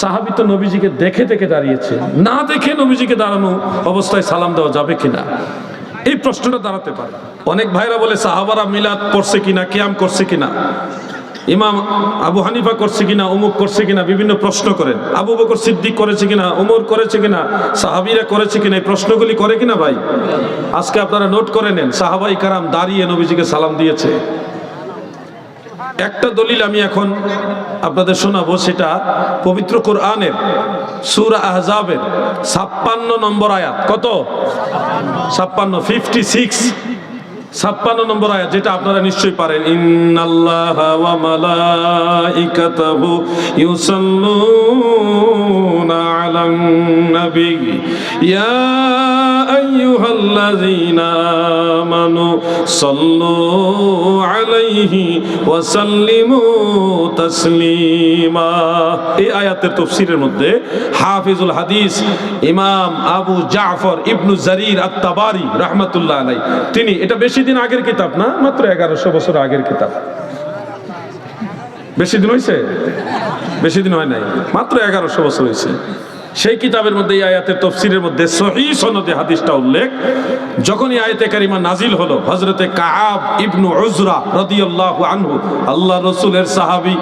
সাহাবি তো নবীজিকে দেখে দেখে দাঁড়িয়েছে। না দেখে নবীজিকে দাঁড়ানো অবস্থায় সালাম দেওয়া যাবে কিনা? এই প্রশ্নটা দাঁড়াতে পারে। অনেক ভাইরা বলে, সাহাবারা মিলাদ করছে কিনা, কিয়াম করছে কিনা? ইমাম আবু হানিফা করছে কিনা, অমুক করছে কিনা, বিভিন্ন প্রশ্ন করেন। আবু বকর সিদ্দিক করেছে কিনা উমর করেছে কিনা, সাহাবিরা করেছে কিনা, এই প্রশ্নগুলি করে কিনা ভাই? আজকে আপনারা নোট করে নেন। সাহাবাই কারাম দাঁড়িয়ে নবীজিকে সালাম দিয়েছে। একটা দলিল আমি এখন আপনাদের শোনাবো, সেটা পবিত্র কোরআনের সুরা আহজাবের ছাপ্পান্ন নম্বর আয়াত। কত? ছাপ্পান্ন ফিফটি সিক্স ছাপ্পান্ন নম্বর আয়াত, যেটা আপনারা নিশ্চয়ই পারেন। ইন্নাল্লাহ ইয়া আইয়ুহাল্লাযীনা আমানু সাল্লু আলাইহি ওয়া সাল্লিমু তাসলিমা। এই আয়াতের তাফসীরের মধ্যে হাফিজুল হাদিস ইমাম আবু জাফর ইবনু জারির আত-তাবারি রাহমাতুল্লাহ আলাইহি। তিনি, এটা বেশি দিন আগের কিতাব না? মাত্র এগারোশো বছর আগের কিতাব। বেশি দিন হয়েছে বেশি দিন হয় নাই। মাত্র এগারোশো বছর হয়েছে সেই কিতাবের মধ্যে, এই আয়াতের তফসিরের মধ্যে সহি সনদে হাদিসটা উল্লেখ। যখন এই আয়াতে কারিমা নাজিল হলো হজরতে কাআব ইবনু উজরা রাদিয়াল্লাহু আনহু, আল্লাহ রসুলের সাহাবী,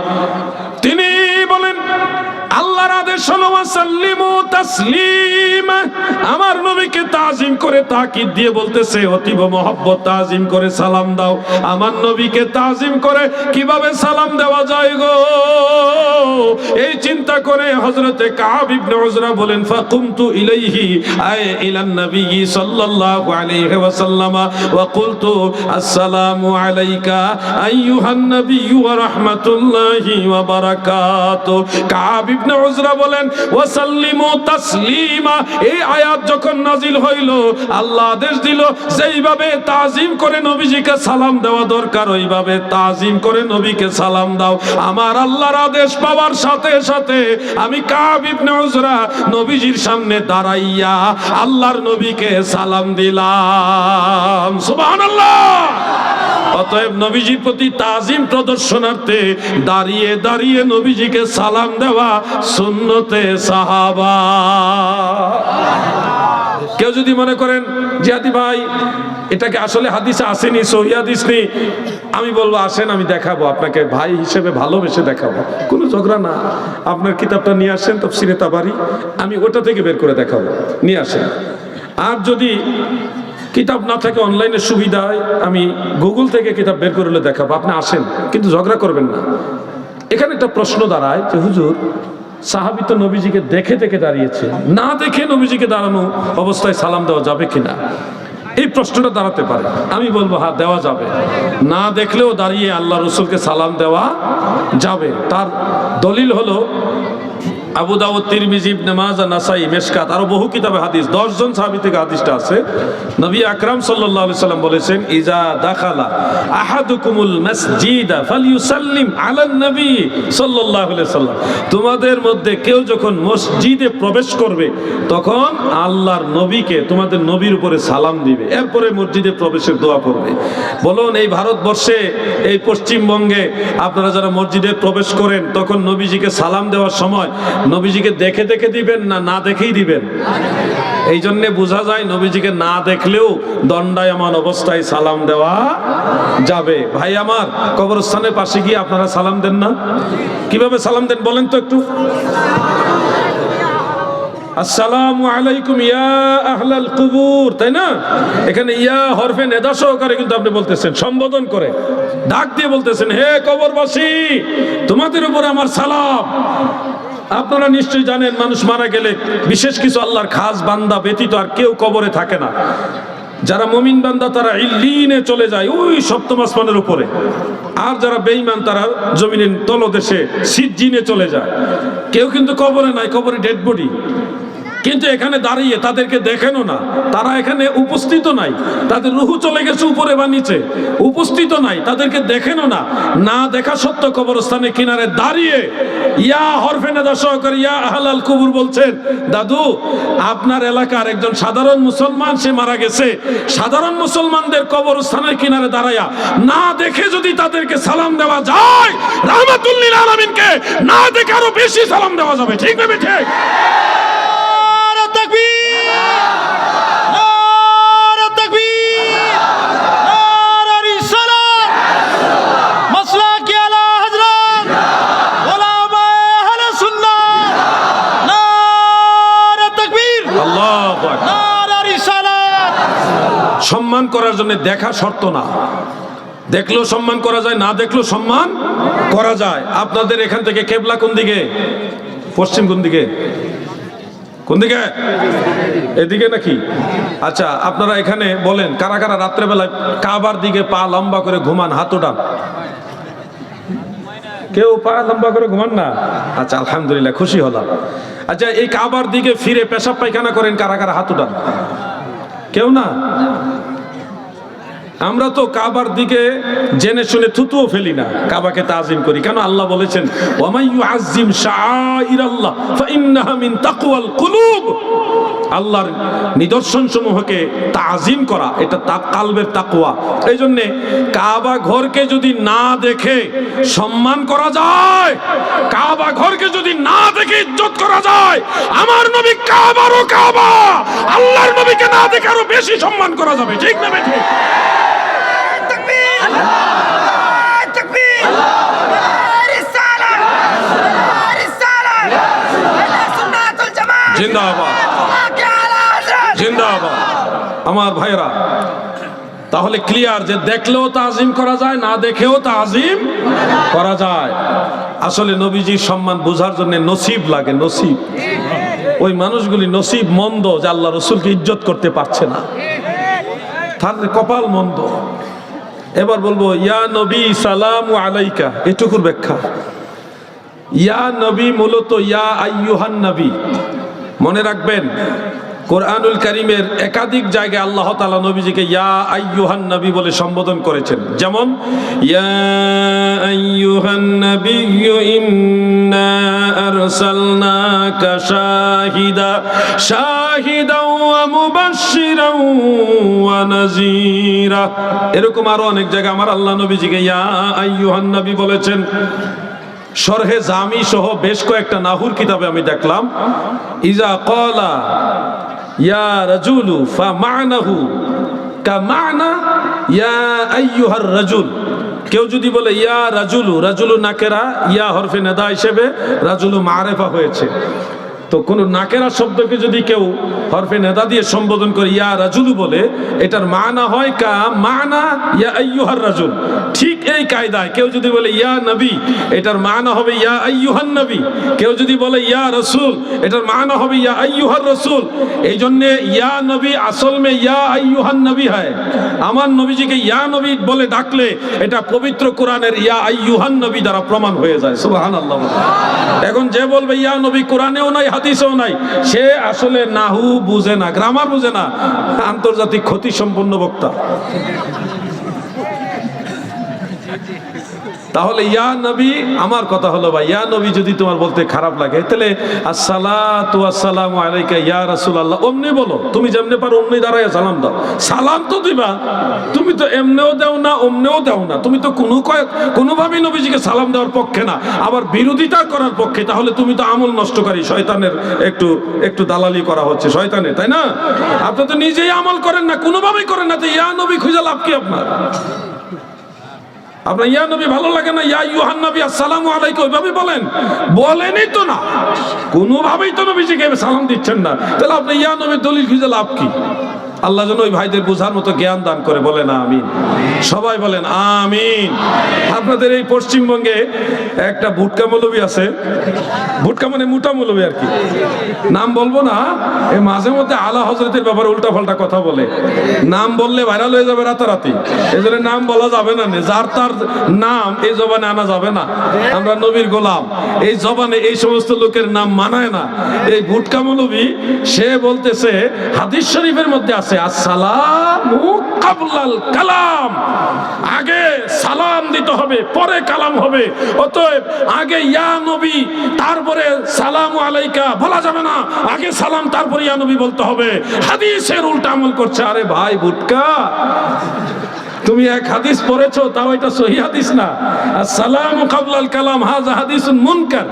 তিনি বলেন, আল্লাহর আদেশ হলো, ওয়াসাল্লিমু তাসলিমা। আমার নবীকে তাজিম করে তাকিদ দিয়ে বলতেছে, অতীব মহব্বত তাজিম করে সালাম দাও। আমার নবীকে তাজিম করে কীভাবে সালাম দেওয়া যায় গো? এই চিন্তা করে হযরতে কাব ইবনে উজরা বলেন, ফাকুমতু ইলাইহি, আয় ইলান নবী সাল্লাল্লাহু আলাইহি ওয়াসাল্লাম, ওয়া কুলতু, আসসালামু আলাইকা, আইয়ুহান নবী ওয়া রাহমাতুল্লাহি ওয়া বারাকাতু। কাব ইবনে উজরা বলেন, ওয়াসাল্লিমু তাসলিমা। এই আয়াত যখন নাজিল হইল, আল্লাহ আদেশ দিল, যেইভাবে তাজিম করে নবীজিকে সালাম দেওয়া দরকার, ওইভাবে তাজিম করে নবীকে সালাম দাও। আমার আল্লাহর আদেশ পাওয়ার সাথে সাথে আমি কাব নবীজির সামনে দাঁড়াইয়া আল্লাহর নবীকে সালাম দিলাম। সুবহানাল্লাহ। অতএব নবীজির প্রতি তাজিম প্রদর্শনার্থে দাঁড়িয়ে দাঁড়িয়ে নবীজিকে সালাম দেওয়া সুন্নতে সাহাবা। কেউ যদি মনে করেন জিহাদি ভাই, এটাকে আসলে হাদিসে আসেনি, সহি হাদিস আমি বলব, আসেন, আমি দেখাবো, আপনাকে ভাই হিসেবে ভালোবেসে দেখাবো। কোনো ঝগড়া না। আপনার কিতাবটা নিয়ে আসেন তো তফসিরে তাবারি, আমি ওটা থেকে বের করে দেখাবো। নিয়ে আসেন। আর যদি কিতাব না থাকে, অনলাইনে সুবিধায় আমি গুগল থেকে কিতাব বের করলে দেখাবো। আপনি আসেন, কিন্তু ঝগড়া করবেন না। এখানে একটা প্রশ্ন দাঁড়ায় যে, হুজুর সাহাবি তো নবীজিকে দেখে দেখে দাঁড়িয়েছে। না দেখে নবীজিকে দাঁড়ানো অবস্থায় সালাম দেওয়া যাবে কিনা? এই প্রশ্নটা দাঁড়াতে পারে। আমি বলব হ্যাঁ দেওয়া যাবে। না দেখলেও দাঁড়িয়ে আল্লাহ রসুলকে সালাম দেওয়া যাবে। তার দলিল হলো আবু দাউদ, তিরমিজি, ইবনে মাজাহ নাসাই, মেশকাত, আরও বহু কিতাবে হাদিস। 10 জন সাহাবী থেকে হাদিসটা আছে। নবী আকরাম সাল্লাল্লাহু আলাইহি সাল্লাম বলেছেন, ইজা দাখালা আহাদুকুমুল মাসজিদা ফালইউসাল্লিম আলান নবী সাল্লাল্লাহু আলাইহি সাল্লাম। তোমাদের মধ্যে কেউ যখন মসজিদে প্রবেশ করবে, তখন আল্লাহর নবীকে তোমাদের নবীর উপরে সালাম দিবে। এরপরে মসজিদে প্রবেশের দোয়া করবে। বলুন, এই ভারতবর্ষে, এই পশ্চিমবঙ্গে আপনারা যারা মসজিদে প্রবেশ করেন, তখন নবীজিকে সালাম দেওয়ার সময় নবীজিকে দেখে দেখে দিবেন না না দেখেই দিবেন? এই জন্য বোঝা যায় নবীজিকে না দেখলেও দণ্ডায়মান অবস্থায় সালাম দেওয়া যাবে। ভাই আমার, কবরস্থানের পাশে গিয়ে আপনারা সালাম দেন না? কীভাবে সালাম দেন বলেন তো একটু? ইয়া তাই না? এখানে ইয়া সহকারে কিন্তু আপনি বলতেছেন, সম্বোধন করে। ডাক দিয়ে বলতেছেন তোমাদের উপরে আমার সালাম। আপনারা নিশ্চয়ই জানেন, মানুষ মারা গেলে বিশেষ কিছু আল্লাহর খাস বান্দা ব্যতীত আর কেউ কবরে থাকে না। যারা মমিন বান্দা, তারা ইল্লিনে চলে যায় ওই সপ্তম আসমানের উপরে। আর যারা বেঈমান, তারা জমিনের তলদেশে সিজ্জিনে চলে যায়। কেউ কিন্তু কবরে নাই, কবরে ডেড বডি। কিন্তু এখানে দাঁড়িয়ে তাদেরকে দেখেনও না। তারা এখানে উপস্থিত নাই। তাদের রুহু চলে গেছে উপরে বা নিচে। উপস্থিত নাই। তাদেরকে দেখেনও না। না দেখা সত্য কবরস্থানে কিনারে দাঁড়িয়ে ইয়া হরফে নেদা সহকারে ইয়া আহলাল কুবুর বলছেন, দাদু, আপনার এলাকার একজন সাধারণ মুসলমান, সে মারা গেছে। সাধারণ মুসলমানদের কবরস্থানের কিনারে দাঁড়ায়া না দেখে যদি তাদেরকে সালাম দেওয়া যায় রহমাতুল্লিল আলমিনকে না দেখে আরও বেশি সালাম দেওয়া যাবে। ঠিক না ঠিক? করার জন্য দেখা শর্ত না। দেখলেও সম্মান করা যায়, না দেখলেও সম্মান করা যায়। আপনাদের এখান থেকে কেবলা কোন দিকে? পশ্চিম কোন দিকে? কোন দিকে? এদিকে নাকি? আচ্ছা আপনারা এখানে বলেন, কারা কারা রাত্রেবেলায় কাবার দিকে পা লম্বা করে ঘুমান, হাত ওঠান? কেউ পা লম্বা করে ঘুমান না? আচ্ছা আলহামদুলিল্লাহ, খুশি হলাম। আচ্ছা এই কাবার দিকে ফিরে পেশাব পায়খানা করেন, কারা কারা হাত কেউ না? আমরা তো কাবার দিকে জেনে শুনে থুতুও ফেলি না, কাবাকে তাজিম করি। কেন আল্লাহ বলেছেন আল্লাহর নিদর্শন সমূহকে তাজিম করা, এটা তা কালবের তাকওয়া। এই জন্যে কাবা ঘরকে যদি না দেখে সম্মান করা যায়, কাবা ঘরকে যদি না দেখে ইজ্জত করা যায়, আমার নবী কাবারও কাবা, আল্লাহর নবীকে না দেখে আরও বেশি সম্মান করা যাবে। ঠিক না ঠিক আমার ভাইরা তাহলে ক্লিয়ার যে দেখলেও তাজিম করা যায়, না দেখেও তাজিম করা যায়। আসলে নবীজির সম্মান বোঝার জন্য নসিব লাগে, নসিব। ওই মানুষগুলি নসিব মন্দ যে আল্লাহ রসুলকে ইজ্জত করতে পারছে না। তাহলে কপাল মন্দ। এবার বলব, ইয়া নবী, সালাম আলাইকা। এটুকুর ব্যাখ্যা। ইয়া নবী মূলত ইয়া আইয়ুহান নবী। মনে রাখবেন, কোরআনুল করিমের একাধিক জায়গায় আল্লাহ তালা নবীজিকে ইয়া আইয়ুহান নবী বলে সম্বোধন করেছেন। যেমন, ইয়া শাহিদা। মুবাশশিরাও এরকম আরও অনেক জায়গায় আমার আল্লাহ নবীজিকে, ইয়া আইয়ুহান নবী বলেছেন। শরহে জামি সহ বেশ কয়েকটা নাহুর কিতাবে আমি দেখলাম। ইজা কলা ইয়া রাজুলু ফা মানাহু কা মানা ইয়া আইয়ুহার রাজুল। কেউ যদি বলে, ইয়া রাজুলু রাজুলু নাকেরা, ইয়া হরফে নেদা হিসেবে রাজুলু মারেফা হয়েছে। তো কোন নাকেরা শব্দকে যদি কেউ হরফে নেদা দিয়ে সম্বোধন করে, ইয়া রাজুলু বলে, এটার মানা হয় কা? মানা ইয়া আইয়ুহার রাজুল। ঠিক এই কায়দায় কেউ যদি বলে, ইয়া নবী, এটার মানা হবে ইয়া আইয়ুহান নবী। কেউ যদি বলে, ইয়া রসুল, এটার মানা হবে ইয়া আইয়ুহার রসুল। এই জন্য ইয়া নবী আসল মে ইয়া আইয়ুহান নবী হয়। আমার নবীজিকে ইয়া নবী বলে ডাকলে এটা পবিত্র কোরআনের ইয়া আইয়ুহান নবী দ্বারা প্রমাণ হয়ে যায়। সুবহানাল্লাহ। এখন যে বলবে, ইয়া নবী, কোরআনেও নাই হাদিসেও নাই। সে আসলে নাহু বুঝে না গ্রামার বুঝে না আন্তর্জাতিক ক্ষতি সম্পন্ন বক্তা। তাহলে ইয়া নবী, আমার কথা হলো ভাই, ইয়া নবী যদি তোমার বলতে খারাপ লাগে, তাহলে আসসালাতু আসসালামু আলাইকা ইয়া রাসূলুল্লাহ। অমনি বলো, তুমি যেমনি পারো অমনি দাঁড়ায় সালাম দাও। সালাম তো দিবা, তুমি তো এমনেও দাও না, অমনেও দাও না। তুমি তো কোনো কোনোভাবেই নবীজিকে সালাম দেওয়ার পক্ষে না। আবার বিরোধিতা করার পক্ষে, তাহলে তুমি তো আমল নষ্টকারী, শয়তানের একটু একটু দালালি করা হচ্ছে শয়তানের, তাই না? আপনি তো নিজেই আমল করেন না, কোনোভাবেই করেন না, তো ইয়া নবী খুঁজে লাভ কি আপনার? আপনার, ইয়া নবী, ভালো লাগে না? ইয়া ইউহান নবী, আসসালাম আলাইকুম। ওইভাবে বলেন। বলেনই তো না। কোনোভাবেই তো নবীজিকে সালাম দিচ্ছেন না। তাহলে আপনি ইয়া নবী দলিল খুঁজে লাভ কি? আল্লাহ যেন ওই ভাইদের বোঝার মতো জ্ঞান দান করে, বলেন আমিন। সবাই বলেন আমিন। আপনাদের এই পশ্চিমবঙ্গে একটা ভুটকা মৌলবী আছে। ভুটকা মানে মোটা মৌলবী আর কি। নাম বলব না এই মাঝে মধ্যে আলা হজরতের ব্যাপারে উল্টা পাল্টা কথা বলে। নাম বললে ভাইরাল হয়ে যাবে রাতারাতি। এই জন্য নাম বলা যাবে না যার তার নাম এই জবানে আনা যাবে না। আমরা নবীর গোলাম। এই জবানে এই সমস্ত লোকের নাম মানায় না। এই ভুটকা মৌলবী সে বলতেছে, হাদিস শরীফের মধ্যে আছে। আসসালামু কাবলাল কালাম। আগে সালাম দিতে হবে, পরে কালাম হবে। অতএব আগে ইয়া নবী, তারপরে সালাম আলাইকা বলা যাবে না। আগে সালাম, তারপরে ইয়া নবী বলতে হবে। হাদিসের উল্টা আমল করছে, আরে ভাই বুটকা তুমি এক হাদিস পড়েছো, তাও এটা সহি হাদিস না। সালাম কাবলাল কালাম হাজা হাদিসুন মুনকার।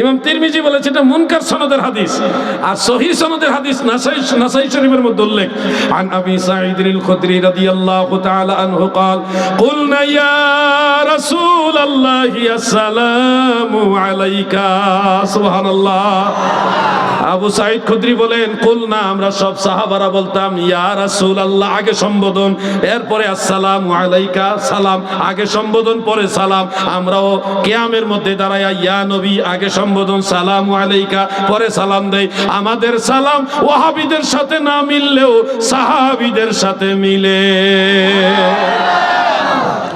ইমাম তিরমিজি বলেছে এটা মুনকার সনদের হাদিস আর সহি সনদের হাদিস নাসাই নাসাই শরীফের মধ্যে উল্লেখ আন আবি সাঈদ আল খুদরি রাদিয়াল্লাহু তাআলা আনহু قال قلنا يا رسول الله السلام عليك سبحان الله আবু সাইদ খুদ্রি বলেন কুল না আমরা সব সাহাবারা বলতাম, ইয়া রাসূল আল্লাহ আগে সম্বোধন। এরপরে, আসসালামু আলাইকা, সালাম। আগে সম্বোধন, পরে সালাম। আমরাও কিয়ামের মধ্যে দাঁড়াইয়া, ইয়া নবী, আগে সম্বোধন, সালামু আলাইকা, পরে সালাম দেই। আমাদের সালাম ওয়াহাবিদের সাথে না মিললেও সাহাবিদের সাথে মিলে।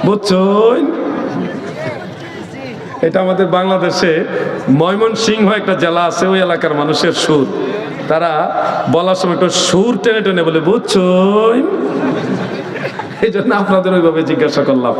বুঝছেন? এটা আমাদের বাংলাদেশে ময়মনসিংহ একটা জেলা আছে, ওই এলাকার মানুষের সুর। তারা বলার সময় একটু সুর টেনে টেনে বলে বুঝছ এই জন্য আপনাদের ওইভাবে জিজ্ঞাসা করলাম।